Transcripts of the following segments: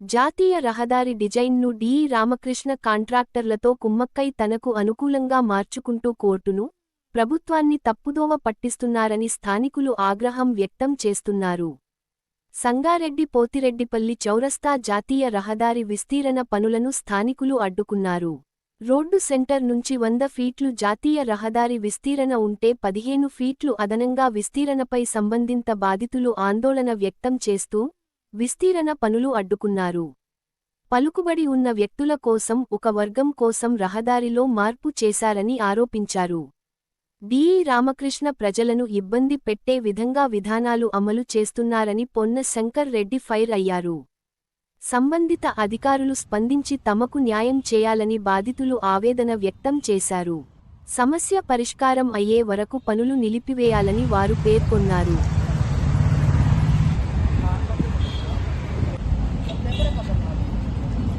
జాతీయ రహదారి డిజైన్ను డి. రామకృష్ణ కాంట్రాక్టర్లతో కుమ్మక్కై తనకు అనుకూలంగా మార్చుకుంటూ కోర్టును ప్రభుత్వాన్ని తప్పుదోవ పట్టిస్తున్నారని స్థానికులు ఆగ్రహం వ్యక్తం చేస్తున్నారు. సంగారెడ్డి పోతిరెడ్డిపల్లి చౌరస్తా జాతీయ రహదారి విస్తీరణ పనులను స్థానికులు అడ్డుకున్నారు. రోడ్డు సెంటర్ నుంచి వంద ఫీట్లు జాతీయ రహదారి విస్తీరణ ఉంటే పదిహేను ఫీట్లు అదనంగా విస్తీరణపై సంబంధిత బాధితులు ఆందోళన వ్యక్తం చేస్తూ విస్తీరణ పనులు అడ్డుకున్నారు. పలుకుబడి ఉన్న వ్యక్తుల కోసం ఒక వర్గం కోసం రహదారిలో మార్పు చేశారని ఆరోపించారు. డిఈ రామకృష్ణ ప్రజలను ఇబ్బంది పెట్టే విధంగా విధానాలు అమలు చేస్తున్నారని పొన్న శంకర్ రెడ్డి ఫైర్ అయ్యారు. సంబంధిత అధికారులు స్పందించి తమకు న్యాయం చేయాలని బాధితులు ఆవేదన వ్యక్తం చేశారు. సమస్య పరిష్కారం అయ్యే వరకు పనులు నిలిపివేయాలని వారు పేర్కొన్నారు.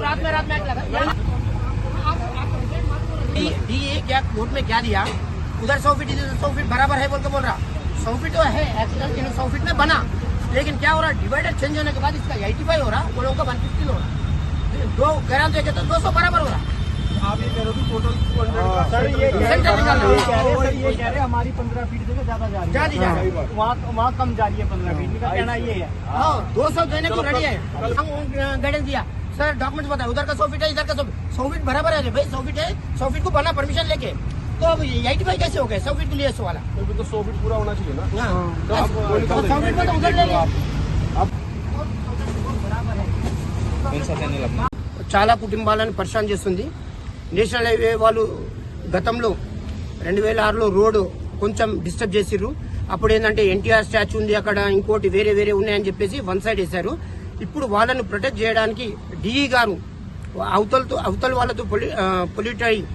लोग रात में रात में लगा डीए क्या कोर्ट में क्या दिया? उधर सौ फीट इधर सौ फीट बराबर है बोल के बोल रहा। सौ फीट तो है एक्सीडेंट सौ फीट में बना। लेकिन क्या हो रहा? डिवाइडर चेंज होने के बाद इसका एटी फाइव हो रहा वो लोगों का वन फिफ्टीन हो रहा। दो ग्राम देखे तो दो सौ बराबर हो रहा। सर ये कह रहे हैं, सर ये कह रहे हमारी पंद्रह फीट जगह ज़्यादा जा रही रही है। वहाँ वहाँ कम जा रही है पंद्रह फीट इनका कहना ये है। हाँ दो सौ देने को रेडी है। हम गाइडेंस दिया। सर डॉक्यूमेंट्स बताए उधर का सौ फीट है इधर का सौ सौ फीट बराबर है भाई सौ फीट है सौ फीट को बना परमिशन लेके तो अब एटी फाइव कैसे हो गए सौ फीट के लिए सौ वाला तो सौ फीट पूरा होना चाहिए ना हाँ। तो आप वो निकाल सौ फीट में तो उधर ले लिया చాలా కుటుంబాలను పరిశాన్ చేస్తుంది నేషనల్ హైవే వాళ్ళు గతంలో రెండు వేల ఆరులో రోడ్డు కొంచెం డిస్టర్బ్ చేసిర్రు అప్పుడు ఏంటంటే ఎన్టీఆర్ స్టాచ్యూ ఉంది అక్కడ ఇంకోటి వేరే వేరే ఉన్నాయని చెప్పేసి వన్ సైడ్ వేశారు ఇప్పుడు వాళ్ళను ప్రొటెక్ట్ చేయడానికి డిఈ గారు అవతలతో అవతల వాళ్ళతో పొల్యూట్ అయ్యి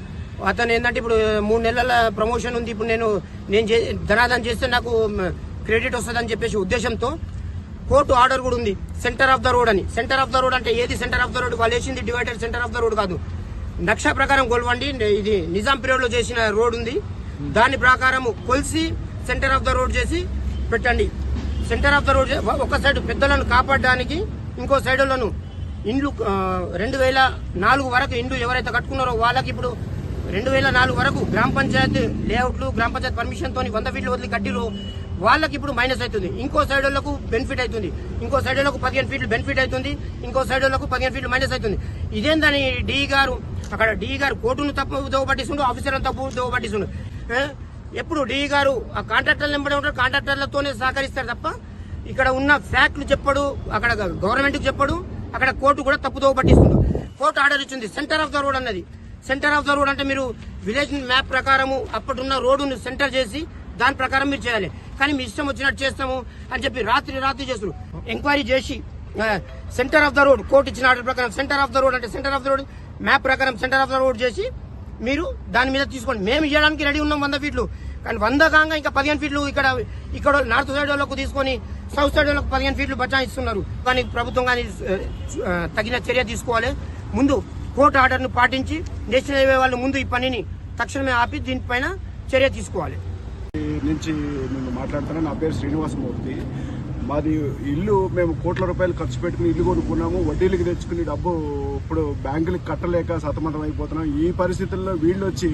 అతను ఏంటంటే ఇప్పుడు మూడు నెలల ప్రమోషన్ ఉంది. ఇప్పుడు నేను నేను చే- ధనాదం చేస్తే నాకు క్రెడిట్ వస్తుందని చెప్పేసి ఉద్దేశంతో కోర్టు ఆర్డర్ కూడా ఉంది. సెంటర్ ఆఫ్ ద రోడ్ అని. సెంటర్ ఆఫ్ ద రోడ్ అంటే ఏది? సెంటర్ ఆఫ్ ద రోడ్ వాళ్ళు వేసింది divider centre of the road కాదు. నక్ష ప్రకారం కొలవండి. ఇది నిజాం పీరియడ్లో చేసిన రోడ్ ఉంది. దాని ప్రకారం కొలిసి సెంటర్ ఆఫ్ ద రోడ్ చేసి పెట్టండి. సెంటర్ ఆఫ్ ద రోడ్ ఒక సైడ్ పెద్దలను కాపాడడానికి ఇంకో సైడ్లను ఇండ్లు రెండు వేల నాలుగు వరకు ఇండ్లు ఎవరైతే కట్టుకున్నారో వాళ్ళకి ఇప్పుడు రెండు వేల నాలుగు వరకు గ్రామ పంచాయత్ లేఅవుట్లు గ్రామ పంచాయత్ పర్మిషన్తో వంద ఫీట్లు వదిలి కట్టిరు వాళ్ళకి ఇప్పుడు మైనస్ అవుతుంది ఇంకో సైడ్ వాళ్ళకు బెనిఫిట్ అవుతుంది ఇంకో సైడ్ వాళ్ళకు పదిహేను ఫీట్లు బెనిఫిట్ అవుతుంది ఇంకో సైడ్ వాళ్ళకు పదిహేను ఫీట్లు మైనస్ అవుతుంది ఇదేందని డి గారు అక్కడ డి గారు కోర్టును తప్పు దోవ పట్టిస్తుండు ఆఫీసర్ తప్పు దోవబట్టిస్తుండు ఎప్పుడు డిఈ గారు ఆ కాంట్రాక్టర్లు వెంబడి ఉంటారు కాంట్రాక్టర్లతోనే సహకరిస్తారు తప్ప ఇక్కడ ఉన్న ఫ్యాక్ట్లు చెప్పడు అక్కడ గవర్నమెంట్కి చెప్పడు అక్కడ కోర్టు కూడా తప్పుదోవ పట్టిస్తుంది. కోర్టు ఆర్డర్ ఇచ్చింది సెంటర్ ఆఫ్ ద రోడ్ అన్నది. సెంటర్ ఆఫ్ ద రోడ్ అంటే మీరు విలేజ్ మ్యాప్ ప్రకారము అప్పటిన్న రోడ్డును సెంటర్ చేసి దాని ప్రకారం మీరు చేయాలి. కానీ మీ ఇష్టం వచ్చినట్టు చేస్తాము అని చెప్పి రాత్రి రాత్రి చేస్తారు. ఎంక్వైరీ చేసి centre of the road court ఇచ్చిన ఆర్డర్ ప్రకారం సెంటర్ ఆఫ్ ద రోడ్ అంటే centre of the road map ప్రకారం సెంటర్ ఆఫ్ ద రోడ్ చేసి మీరు దాని మీద తీసుకోండి. మేము చేయడానికి రెడీ ఉన్నాం వంద ఫీట్లు. కానీ వంద కాగా ఇంకా పదిహేను ఫీట్లు ఇక్కడ ఇక్కడ నార్త్ సైడ్ వాళ్ళకు తీసుకొని సౌత్ సైడ్ వాళ్ళకు పదిహేను ఫీట్లు బచాయిస్తున్నారు. కానీ ప్రభుత్వం కానీ తగిన చర్య తీసుకోవాలి. ముందు కోర్టు ఆర్డర్ను పాటించి నేషనల్ హైవే వాళ్ళు ముందు ఈ పనిని తక్షణమే ఆపి దీనిపైన చర్య తీసుకోవాలి. నుంచి నేను మాట్లాడుతున్నాను నా పేరు శ్రీనివాసమూర్తి మాది ఇల్లు మేము కోట్ల రూపాయలు ఖర్చు పెట్టుకుని ఇల్లు కొనుక్కున్నాము. వడ్డీలకి తెచ్చుకుని డబ్బు ఇప్పుడు బ్యాంకులకు కట్టలేక సతమతం అయిపోతున్నాం. ఈ పరిస్థితుల్లో వీళ్ళు వచ్చి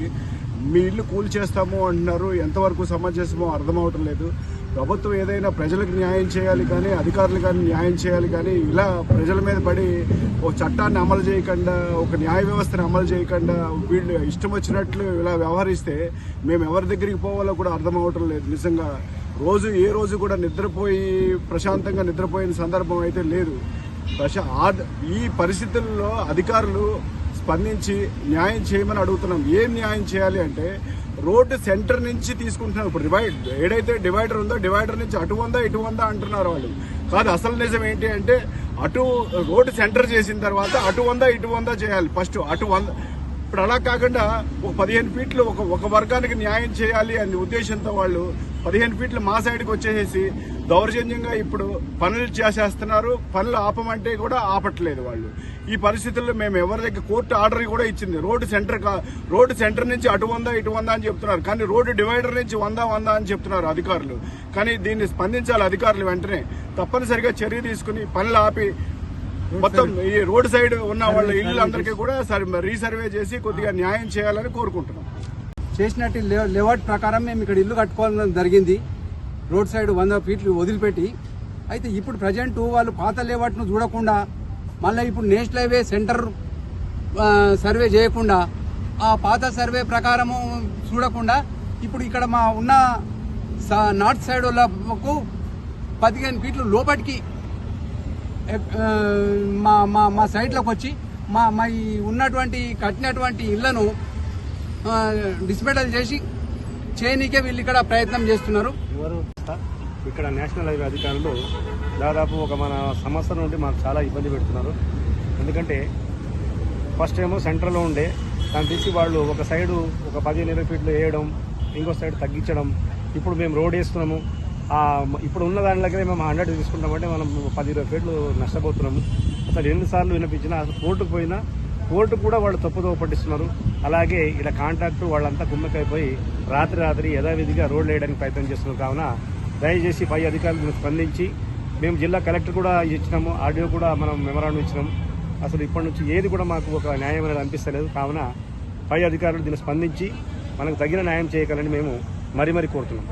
మీ ఇల్లు కూల్ చేస్తాము అంటున్నారు. ఎంతవరకు సమంజసమో అర్థం లేదు. ప్రభుత్వం ఏదైనా ప్రజలకు న్యాయం చేయాలి కానీ అధికారులు కానీ న్యాయం చేయాలి కానీ ఇలా ప్రజల మీద పడి ఒక చట్టాన్ని అమలు చేయకుండా ఒక న్యాయ వ్యవస్థను అమలు చేయకుండా వీళ్ళు ఇష్టం వచ్చినట్లు ఇలా వ్యవహరిస్తే మేము ఎవరి దగ్గరికి పోవాలో కూడా అర్థం అవటం లేదు. నిజంగా రోజు ఏ రోజు కూడా నిద్రపోయి ప్రశాంతంగా నిద్రపోయిన సందర్భం అయితే లేదు. ప్రశా ఆ- ఈ పరిస్థితుల్లో అధికారులు స్పందించి న్యాయం చేయమని అడుగుతున్నాం. ఏం న్యాయం చేయాలి అంటే రోడ్డు సెంటర్ నుంచి తీసుకుంటున్నారు ఇప్పుడు డివైడ్ ఏడైతే డివైడర్ ఉందో డివైడర్ నుంచి అటు వందా ఇటు వందా అంటున్నారు వాళ్ళు. కాదు అసలు నిజం ఏంటి అంటే అటు రోడ్డు సెంటర్ చేసిన తర్వాత అటు వందా ఇటు వందా చేయాలి. ఫస్ట్ అటు వంద ఇప్పుడు అలా కాకుండా ఒక పదిహేను ఫీట్లు ఒక ఒక వర్గానికి న్యాయం చేయాలి అనే ఉద్దేశంతో వాళ్ళు పదిహేను ఫీట్లు మా సైడ్కి వచ్చేసేసి దౌర్జన్యంగా ఇప్పుడు పనులు చేసేస్తున్నారు. పనులు ఆపమంటే కూడా ఆపట్లేదు వాళ్ళు. ఈ పరిస్థితుల్లో మేము ఎవరి దగ్గర కోర్టు ఆర్డర్ కూడా ఇచ్చింది. రోడ్డు సెంటర్ కా- రోడ్డు సెంటర్ నుంచి అటు వంద ఇటు వంద అని చెప్తున్నారు. కానీ రోడ్డు డివైడర్ నుంచి వంద వంద అని చెప్తున్నారు అధికారులు. కానీ దీన్ని స్పందించాలి అధికారులు వెంటనే. తప్పనిసరిగా చర్య తీసుకుని పనులు ఆపి మొత్తం ఈ రోడ్ సైడ్ ఉన్న వాళ్ళ ఇల్లు అందరికీ కూడా సరి- రీసర్వే చేసి కొద్దిగా న్యాయం చేయాలని కోరుకుంటున్నాం. చేసినట్టు లే- లేఅవుట్ ప్రకారం మేము ఇక్కడ ఇల్లు కట్టుకోవడం జరిగింది. రోడ్ సైడ్ వంద ఫీట్లు వదిలిపెట్టి అయితే ఇప్పుడు ప్రజెంట్ వాళ్ళు పాత లేఅవుట్ను చూడకుండా మళ్ళీ ఇప్పుడు నేషనల్ హైవే సెంటర్ సర్వే చేయకుండా ఆ పాత సర్వే ప్రకారము చూడకుండా ఇప్పుడు ఇక్కడ మా ఉన్న నార్త్ సైడ్ వాళ్ళకు పదిహేను ఫీట్లు లోపటికి మా మా మా సైడ్లోకి వచ్చి మా మా ఈ ఉన్నటువంటి కట్టినటువంటి ఇళ్ళను డిస్మెంటల్ చేసి చేయనీకే వీళ్ళు ఇక్కడ ప్రయత్నం చేస్తున్నారు. ఎవరు ఇక్కడ నేషనల్ హైవే అధికారులు దాదాపు ఒక మన సంవత్సరం నుండి మాకు చాలా ఇబ్బంది పెడుతున్నారు. ఎందుకంటే ఫస్ట్ ఏమో సెంటర్లో ఉండే దాన్ని తీసి వాళ్ళు ఒక సైడు ఒక పదిహేను ఇరవై ఫీట్లు వేయడం ఇంకో సైడ్ తగ్గించడం ఇప్పుడు మేము రోడ్ వేస్తున్నాము. ఇప్పుడు ఉన్న దాని మేము హండ్రెడ్ తీసుకుంటామంటే మనం పది ఇరవై ఫీట్లు నష్టపోతున్నాము. అసలు ఎన్నిసార్లు వినిపించినా అసలు కోర్టుకు పోయినా కోర్టు కూడా వాళ్ళు తప్పుదోవ పట్టిస్తున్నారు. అలాగే ఇలా కాంట్రాక్టు వాళ్ళంతా కుమ్మకైపోయి రాత్రి రాత్రి యథావిధిగా రోడ్లు వేయడానికి ప్రయత్నం చేస్తున్నారు. కావున దయచేసి పై అధికారులు స్పందించి మేము జిల్లా కలెక్టర్ కూడా ఇచ్చినాము. ఆడియో కూడా మనం మెమరాండం ఇచ్చినాము అసలు ఇప్పటి నుంచి ఏది కూడా మాకు ఒక న్యాయం అనేది అనిపిస్తలేదు. కావున పై అధికారులు దీన్ని స్పందించి మనకు తగిన న్యాయం చేయగలని మేము మరీ మరీ కోరుతున్నాం.